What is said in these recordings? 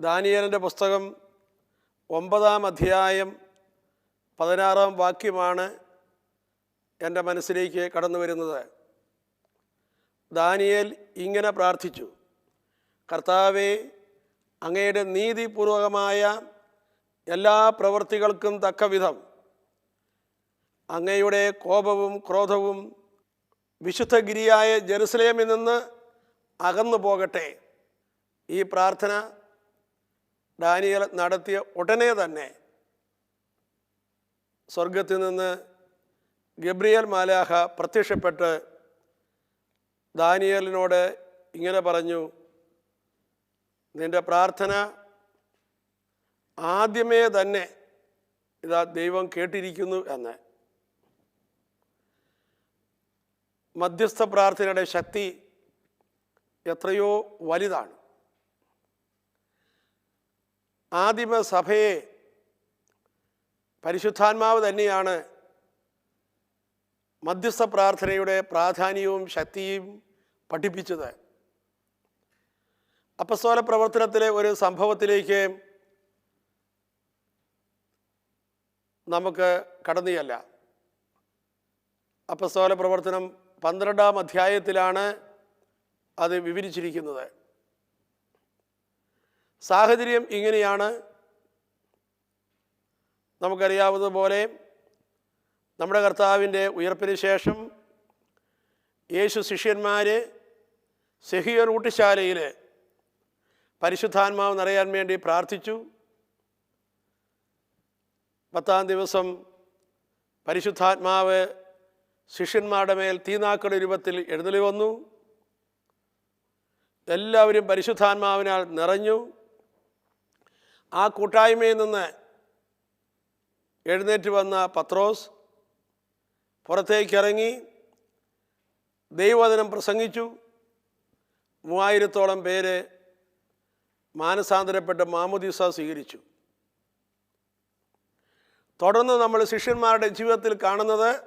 ദാനിയലിന്റെ പുസ്തകം ഒമ്പതാം അധ്യായം പതിനാറാം വാക്യമാണ് എന്റെ മനസ്സിലേക്ക് കടന്നു വരുന്നത്. ദാനിയേൽ ഇങ്ങനെ പ്രാർത്ഥിച്ചു. കർത്താവെ അങ്ങയുടെ നീതിപൂർവകമായ എല്ലാ പ്രവൃത്തികൾക്കും തക്കവിധം അങ്ങയുടെ കോപവും ക്രോധവും വിശുദ്ധഗിരിയായ ജെറുസലേമിൽ നിന്ന് അകന്നു പോകട്ടെ ഈ പ്രാർത്ഥന ഡാനിയൽ നടത്തിയ ഉടനെ തന്നെ സ്വർഗത്തിൽ നിന്ന് ഗബ്രിയൽ മാലാഹ പ്രത്യക്ഷപ്പെട്ട് ദാനിയലിനോട് ഇങ്ങനെ പറഞ്ഞു നിന്റെ പ്രാർത്ഥന ആദ്യമേ തന്നെ ഇതാ ദൈവം കേട്ടിരിക്കുന്നു എന്ന്. മധ്യസ്ഥ പ്രാർത്ഥനയുടെ ശക്തി എത്രയോ വലുതാണ്. ആദിമ സഭയെ പരിശുദ്ധാത്മാവ് തന്നെയാണ് മധ്യസ്ഥ പ്രാർത്ഥനയുടെ പ്രാധാന്യവും ശക്തിയും പഠിപ്പിച്ചത്. അപ്പസ്തോല പ്രവർത്തനത്തിലെ ഒരു സംഭവത്തിലേക്ക് നമുക്ക് കടന്നിയല്ല. അപ്പസ്തോല പ്രവർത്തനം പന്ത്രണ്ടാം അധ്യായത്തിലാണ് അത് വിവരിച്ചിരിക്കുന്നത്. സാഹചര്യം ഇങ്ങനെയാണ്. നമുക്കറിയാവുന്നതുപോലെ നമ്മുടെ കർത്താവിന്റെ ഉയർപ്പിന് ശേഷം യേശു ശിഷ്യന്മാർ സെഹിയർ ഊട്ടിശാലയിൽ പരിശുദ്ധാത്മാവ് നിറയാൻ വേണ്ടി പ്രാർത്ഥിച്ചു. പത്താം ദിവസം പരിശുദ്ധാത്മാവ് ശിഷ്യന്മാരുടെ മേൽ തീനാക്കളുടെ രൂപത്തിൽ എഴുന്നള്ളി വന്നു. എല്ലാവരും പരിശുദ്ധാത്മാവിനാൽ നിറഞ്ഞു. ആ കൂട്ടായ്മയിൽ നിന്ന് എഴുന്നേറ്റ് വന്ന പത്രോസ് പുറത്തേക്കിറങ്ങി ദൈവവചനം പ്രസംഗിച്ചു. മൂവായിരത്തോളം പേര് മാനസാന്തരപ്പെട്ട മാമുദീസ സ്വീകരിച്ചു. തുടർന്ന് നമ്മൾ ശിഷ്യന്മാരുടെ ജീവിതത്തിൽ കാണുന്നത്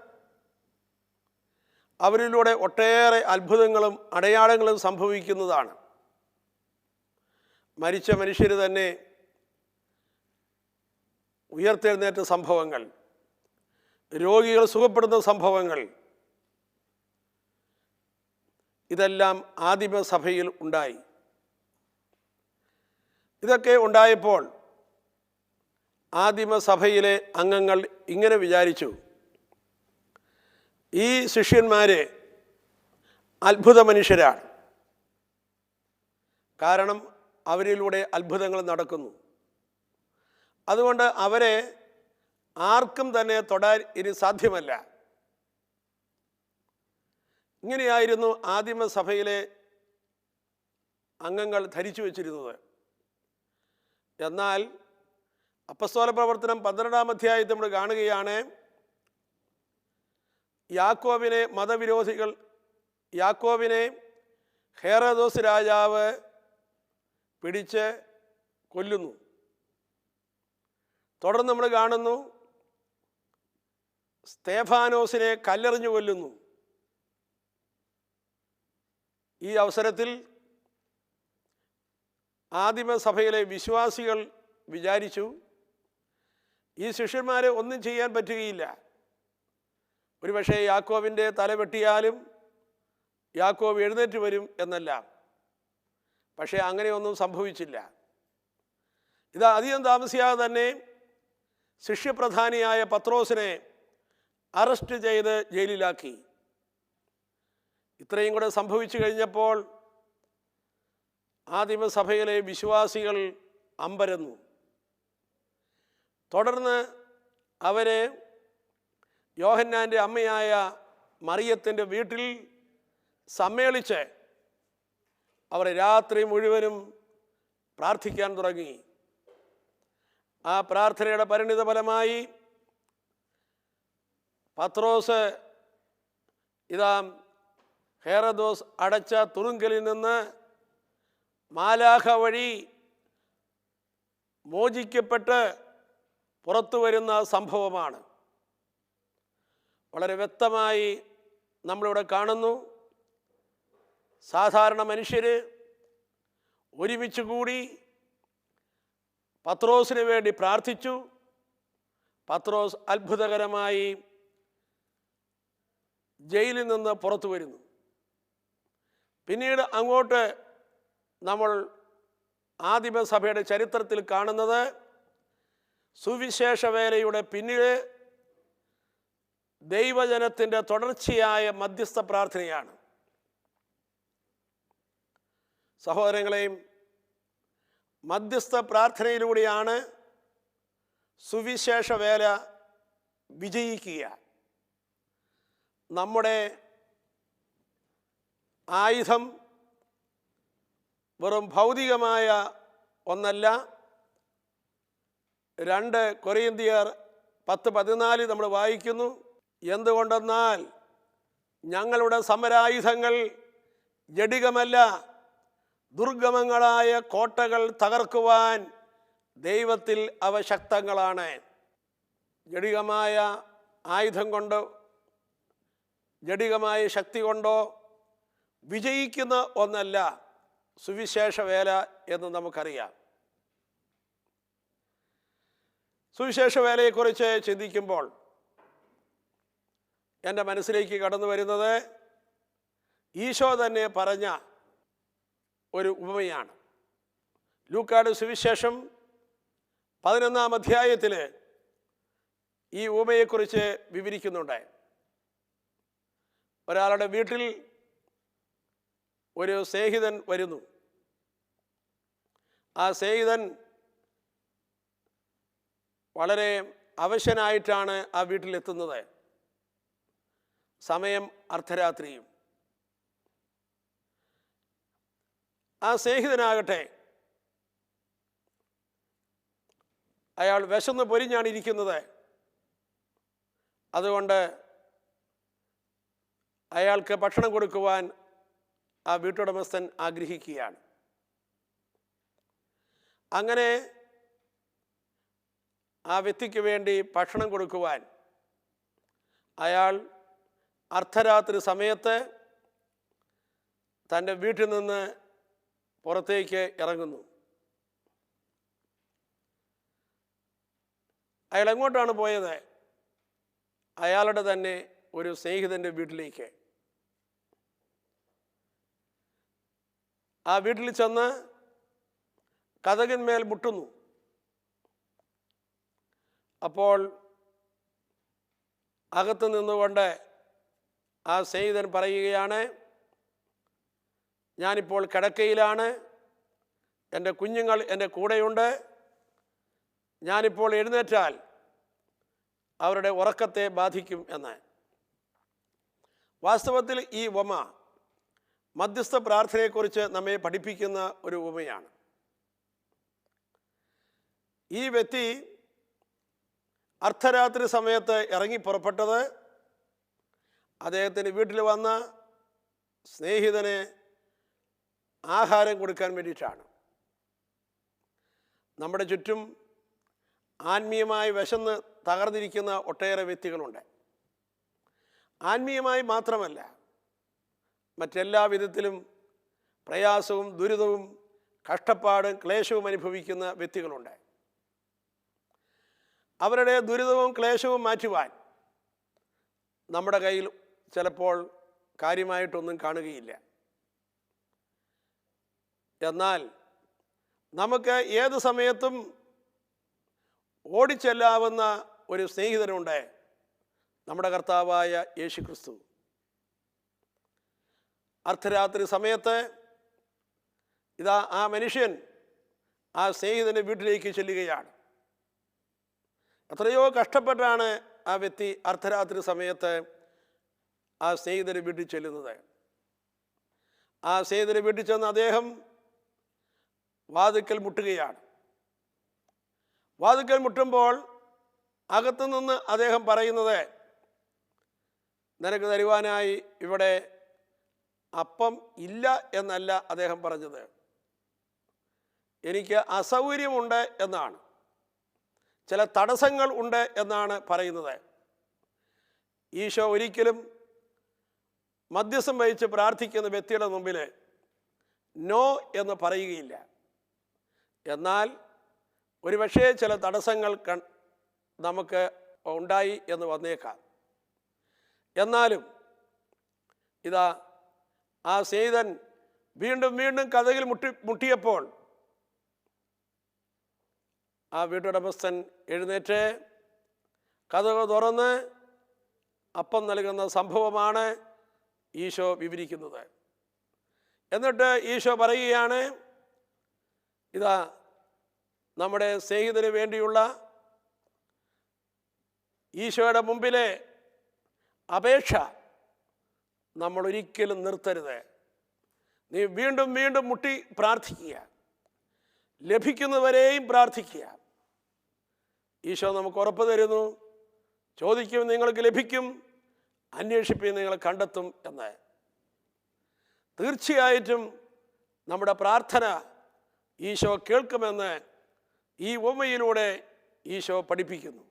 അവരിലൂടെ ഒട്ടേറെ അത്ഭുതങ്ങളും അടയാളങ്ങളും സംഭവിക്കുന്നതാണ്. മരിച്ച മനുഷ്യർ തന്നെ ഉയർത്തെഴുന്നേറ്റ സംഭവങ്ങൾ രോഗികൾ സുഖപ്പെടുന്ന സംഭവങ്ങൾ ഇതെല്ലാം ആദിമസഭയിൽ ഉണ്ടായി. ഇതൊക്കെ ഉണ്ടായപ്പോൾ ആദിമസഭയിലെ അംഗങ്ങൾ ഇങ്ങനെ വിചാരിച്ചു ഈ ശിഷ്യന്മാരെ അത്ഭുത മനുഷ്യരാണ്. കാരണം അവരിലൂടെ അത്ഭുതങ്ങൾ നടക്കുന്നു. അതുകൊണ്ട് അവരെ ആർക്കും തന്നെ തൊടാൻ ഇനി സാധ്യമല്ല. ഇങ്ങനെയായിരുന്നു ആദിമസഭയിലെ അംഗങ്ങൾ ധരിച്ചു വച്ചിരുന്നത്. എന്നാൽ അപ്പസ്തോല പ്രവർത്തനം പന്ത്രണ്ടാം അധ്യായത്തിൽ നമ്മൾ കാണുകയാണ് യാക്കോബിനെ മതവിരോധികൾ യാക്കോബിനെ ഹേറദോസ് രാജാവ് പിടിച്ച് കൊല്ലുന്നു. തുടർന്ന് നമ്മൾ കാണുന്നു സ്തേഫാനോസിനെ കല്ലെറിഞ്ഞു കൊല്ലുന്നു. ഈ അവസരത്തിൽ ആദിമസഭയിലെ വിശ്വാസികൾ വിചാരിച്ചു ഈ ശിഷ്യന്മാരെ ഒന്നും ചെയ്യാൻ പറ്റുകയില്ല. ഒരുപക്ഷെ യാക്കോവിന്റെ തല വെട്ടിയാലും യാക്കോവ് എഴുന്നേറ്റ് വരും എന്നല്ല. പക്ഷേ അങ്ങനെയൊന്നും സംഭവിച്ചില്ല. ഇത് അധികം താമസിയാതെ തന്നെ ശിഷ്യപ്രധാനിയായ പത്രോസിനെ അറസ്റ്റ് ചെയ്ത് ജയിലിലാക്കി. ഇത്രയും കൂടെ സംഭവിച്ചു കഴിഞ്ഞപ്പോൾ ആദിമസഭയിലെ വിശ്വാസികൾ അമ്പരന്നു. തുടർന്ന് അവരെ യോഹന്നാന്റെ അമ്മയായ മറിയത്തിന്റെ വീട്ടിൽ സമ്മേളിച്ച് അവർ രാത്രി മുഴുവനും പ്രാർത്ഥിക്കാൻ തുടങ്ങി. ആ പ്രാർത്ഥനയുടെ പരിണിത ഫലമായി പത്രോസ് ഇതാ ഹേറദോസ് അടച്ച തുറുങ്കലിൽ നിന്ന് മാലാഖ വഴി മോചിക്കപ്പെട്ട് പുറത്തു വരുന്ന സംഭവമാണ്. വളരെ വ്യക്തമായി നമ്മളിവിടെ കാണുന്നു. സാധാരണ മനുഷ്യർ ഒരുമിച്ച് കൂടി പത്രോസിന് വേണ്ടി പ്രാർത്ഥിച്ചു. പത്രോസ് അത്ഭുതകരമായി ജയിലിൽ നിന്ന് പുറത്തു വരുന്നു. പിന്നീട് അങ്ങോട്ട് നമ്മൾ ആദിമസഭയുടെ ചരിത്രത്തിൽ കാണുന്നത് സുവിശേഷ വേലയുടെ പിന്നിൽ ദൈവജനത്തിന്റെ തുടർച്ചയായ മധ്യസ്ഥ പ്രാർത്ഥനയാണ്. സഹോദരങ്ങളെയും മധ്യസ്ഥ പ്രാർത്ഥനയിലൂടെയാണ് സുവിശേഷ വേല വിജയിക്കുക. നമ്മുടെ ആയുധം വെറും ഭൗതികമായ ഒന്നല്ല. രണ്ട് കൊറിയന്തിയർ പത്ത് പതിനാല് നമ്മൾ വായിക്കുന്നു. എന്തുകൊണ്ടെന്നാൽ ഞങ്ങളുടെ സമരായുധങ്ങൾ ജഡികമല്ല ദുർഗമങ്ങളായ കോട്ടകൾ തകർക്കുവാൻ ദൈവത്തിൽ അവ ശക്തങ്ങളാണ്. ജടികമായ ആയുധം കൊണ്ടോ ജടികമായ ശക്തി കൊണ്ടോ വിജയിക്കുന്ന ഒന്നല്ല സുവിശേഷ വേല എന്ന് നമുക്കറിയാം. സുവിശേഷ വേലയെക്കുറിച്ച് ചിന്തിക്കുമ്പോൾ എന്റെ മനസ്സിലേക്ക് കടന്നു വരുന്നത് ഈശോ തന്നെ പറഞ്ഞ ഒരു ഉപമയാണ്. ലൂക്കാട് സുവിശേഷം പതിനൊന്നാം അധ്യായത്തിൽ ഈ ഉപമയെക്കുറിച്ച് വിവരിക്കുന്നുണ്ട്. ഒരാളുടെ വീട്ടിൽ ഒരു സ്നേഹിതൻ വരുന്നു. ആ സ്നേഹിതൻ വളരെ അവശനായിട്ടാണ് ആ വീട്ടിലെത്തുന്നത്. സമയം അർദ്ധരാത്രിയും. ആ സ്നേഹിതനാകട്ടെ. അയാൾ വിശന്ന് പൊരിഞ്ഞാണ് ഇരിക്കുന്നത്. അതുകൊണ്ട് അയാൾക്ക് ഭക്ഷണം കൊടുക്കുവാൻ ആ വീട്ടുടമസ്ഥൻ ആഗ്രഹിക്കുകയാണ്. അങ്ങനെ ആ വ്യക്തിക്ക് വേണ്ടി ഭക്ഷണം കൊടുക്കുവാൻ അയാൾ അർദ്ധരാത്രി സമയത്ത് തന്റെ വീട്ടിൽ നിന്ന് പുറത്തേക്ക് ഇറങ്ങുന്നു. അയാൾ എങ്ങോട്ടാണ് പോയത്? അയാളുടെ തന്നെ ഒരു സ്നേഹിതന്റെ വീട്ടിലേക്ക്. ആ വീട്ടിൽ ചെന്ന് കഥകന്മേൽ മുട്ടുന്നു. അപ്പോൾ അകത്ത് നിന്നുകൊണ്ട് ആ സ്നേഹിതൻ പറയുകയാണ് ഞാനിപ്പോൾ കിടക്കയിലാണ്. എന്റെ കുഞ്ഞുങ്ങൾ എന്റെ കൂടെയുണ്ട്. ഞാനിപ്പോൾ എഴുന്നേറ്റാൽ അവരുടെ ഉറക്കത്തെ ബാധിക്കും എന്ന്. വാസ്തവത്തിൽ ഈ ഉപമ മധ്യസ്ഥ പ്രാർത്ഥനയെക്കുറിച്ച് നമ്മെ പഠിപ്പിക്കുന്ന ഒരു ഉപമയാണ്. ഈ വ്യക്തി അർദ്ധരാത്രി സമയത്ത് ഇറങ്ങി പുറപ്പെട്ടത് അദ്ദേഹത്തിന് വീട്ടിൽ വന്ന സ്നേഹിതന് ആഹാരം കൊടുക്കാൻ വേണ്ടിയിട്ടാണ്. നമ്മുടെ ചുറ്റും ആത്മീയമായി വിശന്ന് തകർന്നിരിക്കുന്ന ഒട്ടേറെ വ്യക്തികളുണ്ട്. ആത്മീയമായി മാത്രമല്ല മറ്റെല്ലാ വിധത്തിലും പ്രയാസവും ദുരിതവും കഷ്ടപ്പാടും ക്ലേശവും അനുഭവിക്കുന്ന വ്യക്തികളുണ്ട്. അവരുടെ ദുരിതവും ക്ലേശവും മാറ്റുവാൻ നമ്മുടെ കയ്യിൽ ചിലപ്പോൾ കാര്യമായിട്ടൊന്നും കാണുകയില്ല. എന്നാൽ നമുക്ക് ഏത് സമയത്തും ഓടിച്ചെല്ലാവുന്ന ഒരു സ്നേഹിതനുണ്ട് നമ്മുടെ കർത്താവായ യേശു ക്രിസ്തു അർദ്ധരാത്രി സമയത്ത് ഇതാ ആ മനുഷ്യൻ ആ സ്നേഹിതന്റെ വീട്ടിലേക്ക് ചെല്ലുകയാണ്. എത്രയോ കഷ്ടപ്പെട്ടാണ് ആ വ്യക്തി അർദ്ധരാത്രി സമയത്ത് ആ സ്നേഹിതന്റെ വീട്ടിൽ ചെല്ലുന്നത്. ആ സ്നേഹിതന്റെ വീട്ടിൽ ചെന്ന് അദ്ദേഹം വാതുക്കൽ മുട്ടുകയാണ്. വാതുക്കൽ മുട്ടുമ്പോൾ അകത്തുനിന്ന് അദ്ദേഹം പറയുന്നത് നിനക്ക് തരുവാനായി ഇവിടെ അപ്പം ഇല്ല എന്നല്ല അദ്ദേഹം പറഞ്ഞത്. എനിക്ക് അസൗകര്യമുണ്ട് എന്നാണ്. ചില തടസ്സങ്ങൾ ഉണ്ട് എന്നാണ് പറയുന്നത്. ഈശോ ഒരിക്കലും മധ്യസ്ഥം വഹിച്ച് പ്രാർത്ഥിക്കുന്ന വ്യക്തിയുടെ മുമ്പിൽ നോ എന്ന് പറയുകയില്ല. എന്നാൽ ഒരുപക്ഷേ ചില തടസ്സങ്ങൾ കൺ നമുക്ക് ഉണ്ടായി എന്ന് വന്നേക്കാം. എന്നാലും ഇതാ ആ സ്നേഹിതൻ വീണ്ടും വീണ്ടും കഥകിൽ മുട്ടി മുട്ടിയപ്പോൾ ആ വീട്ടുടമസ്ഥൻ എഴുന്നേറ്റ് കഥകൾ തുറന്ന് അപ്പം നൽകുന്ന സംഭവമാണ് ഈശോ വിവരിക്കുന്നത്. എന്നിട്ട് ഈശോ പറയുകയാണ് ഇതാ നമ്മുടെ സ്നേഹിതന് വേണ്ടിയുള്ള ഈശോയുടെ മുമ്പിലെ അപേക്ഷ നമ്മൾ ഒരിക്കലും നിർത്തരുത്. നീ വീണ്ടും വീണ്ടും മുട്ടി പ്രാർത്ഥിക്കുക. ലഭിക്കുന്നവരെയും പ്രാർത്ഥിക്കുക. ഈശോ നമുക്ക് ഉറപ്പ് തരുന്നു. ചോദിക്കും നിങ്ങൾക്ക് ലഭിക്കും. അന്വേഷിപ്പീൻ നിങ്ങൾ കണ്ടെത്തും എന്ന്. തീർച്ചയായിട്ടും നമ്മുടെ പ്രാർത്ഥന ഈശോ കേൾക്കുമെന്ന് ഈ ഉപമയിലൂടെ ഈശോ പഠിപ്പിക്കുന്നു.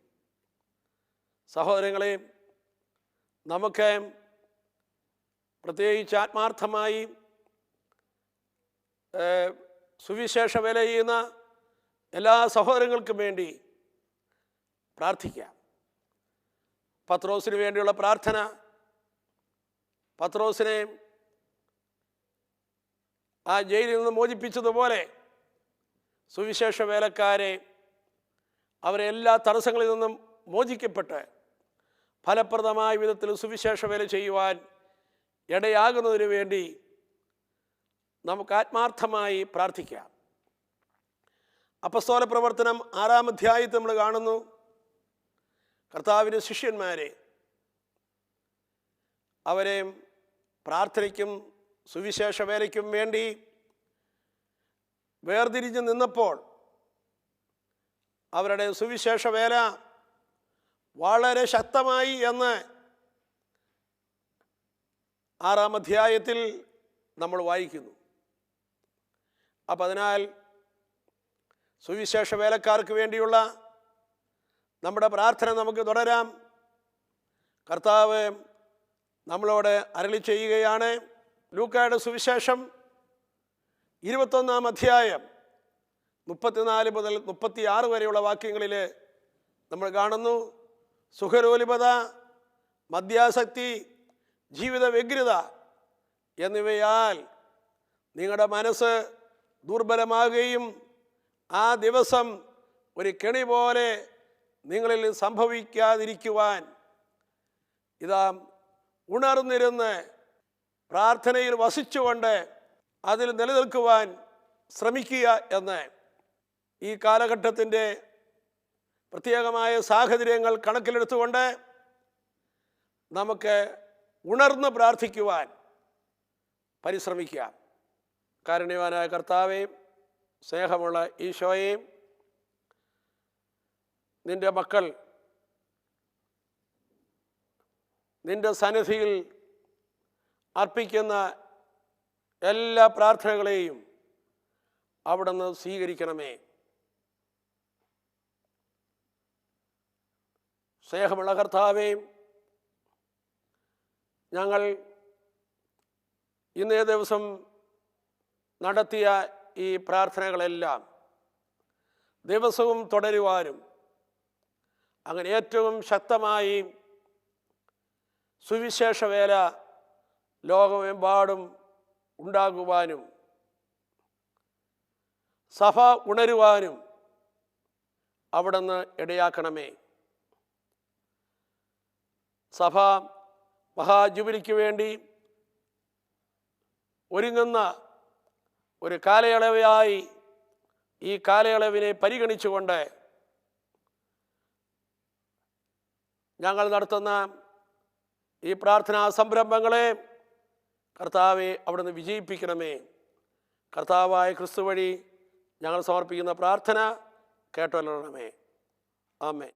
സഹോദരങ്ങളെ നമുക്ക് പ്രത്യേകിച്ച് ആത്മാർത്ഥമായി സുവിശേഷ വേല ചെയ്യുന്ന എല്ലാ സഹോദരങ്ങൾക്കും വേണ്ടി പ്രാർത്ഥിക്കാം. പത്രോസിന് വേണ്ടിയുള്ള പ്രാർത്ഥന പത്രോസിനെ ആ ജയിലിൽ നിന്ന് മോചിപ്പിച്ചതുപോലെ സുവിശേഷ വേലക്കാരെ അവരെ എല്ലാ തടസ്സങ്ങളിൽ നിന്നും മോചിക്കപ്പെട്ട് ഫലപ്രദമായ വിധത്തിൽ സുവിശേഷ വേല ചെയ്യുവാൻ ഇടയാകുന്നതിന് വേണ്ടി നമുക്ക് ആത്മാർത്ഥമായി പ്രാർത്ഥിക്കാം. അപ്പസ്തോല പ്രവർത്തനം ആറാം അധ്യായത്തിൽ നമ്മൾ കാണുന്നു. കർത്താവിന്റെ ശിഷ്യന്മാരെ അവരെ പ്രാർത്ഥനയ്ക്കും സുവിശേഷ വേലയ്ക്കും വേണ്ടി വേർതിരിഞ്ഞ് നിന്നപ്പോൾ അവരുടെ സുവിശേഷ വേല വളരെ ശക്തമായി എന്ന് ആറാം അധ്യായത്തിൽ നമ്മൾ വായിക്കുന്നു. അപ്പം അതിനാൽ സുവിശേഷ വേലക്കാർക്ക് വേണ്ടിയുള്ള നമ്മുടെ പ്രാർത്ഥന നമുക്ക് തുടരാം. കർത്താവ് നമ്മളോട് അരളി ചെയ്യുകയാണ്. ലൂക്കായുടെ സുവിശേഷം ഇരുപത്തൊന്നാം അധ്യായം മുപ്പത്തിനാല് മുതൽ മുപ്പത്തിയാറ് വരെയുള്ള വാക്യങ്ങളിൽ നമ്മൾ കാണുന്നു സുഖരോലിപത മദ്യാസക്തി ജീവിത വ്യഗ്രത എന്നിവയാൽ നിങ്ങളുടെ മനസ്സ് ദുർബലമാകുകയും ആ ദിവസം ഒരു കെണി പോലെ നിങ്ങളിൽ സംഭവിക്കാതിരിക്കുവാൻ ഇതാ ഉണർന്നിരുന്ന് പ്രാർത്ഥനയിൽ വസിച്ചുകൊണ്ട് അതിൽ നിലനിൽക്കുവാൻ ശ്രമിക്കുക എന്ന് ഈ കാലഘട്ടത്തിന്റെ പ്രത്യേകമായ സാഹചര്യങ്ങൾ കണക്കിലെടുത്തുകൊണ്ട് നമുക്ക് ഉണർന്ന് പ്രാർത്ഥിക്കുവാൻ പരിശ്രമിക്കാം. കാരുണ്യവാനായ കർത്താവേയും സ്നേഹമുള്ള ഈശോയെയും നിന്റെ മക്കൾ നിന്റെ സന്നിധിയിൽ അർപ്പിക്കുന്ന എല്ലാ പ്രാർത്ഥനകളെയും അവിടുന്ന് സ്വീകരിക്കണമേ. സ്നേഹമുള്ള കർത്താവേയും ഞങ്ങൾ ഇന്നേ ദിവസം നടത്തിയ ഈ പ്രാർത്ഥനകളെല്ലാം ദിവസവും തുടരുവാനും അങ്ങനെ ഏറ്റവും ശക്തമായി സുവിശേഷ വേല ലോകമെമ്പാടും ഉണ്ടാകുവാനും സഭ ഉണരുവാനും അവിടുന്ന് ഇടയാക്കണമേ. സഭ മഹാജുബിലിക്ക് വേണ്ടി ഒരുങ്ങുന്ന ഒരു കാലയളവായി ഈ കാലയളവിനെ പരിഗണിച്ചുകൊണ്ട് ഞങ്ങൾ നടത്തുന്ന ഈ പ്രാർത്ഥനാ സംരംഭങ്ങളെ കർത്താവെ അവിടുന്ന് വിജയിപ്പിക്കണമേ. കർത്താവായ ക്രിസ്തു വഴി ഞങ്ങൾ സമർപ്പിക്കുന്ന പ്രാർത്ഥന കേട്ടൊല്ലണമേ ആമേ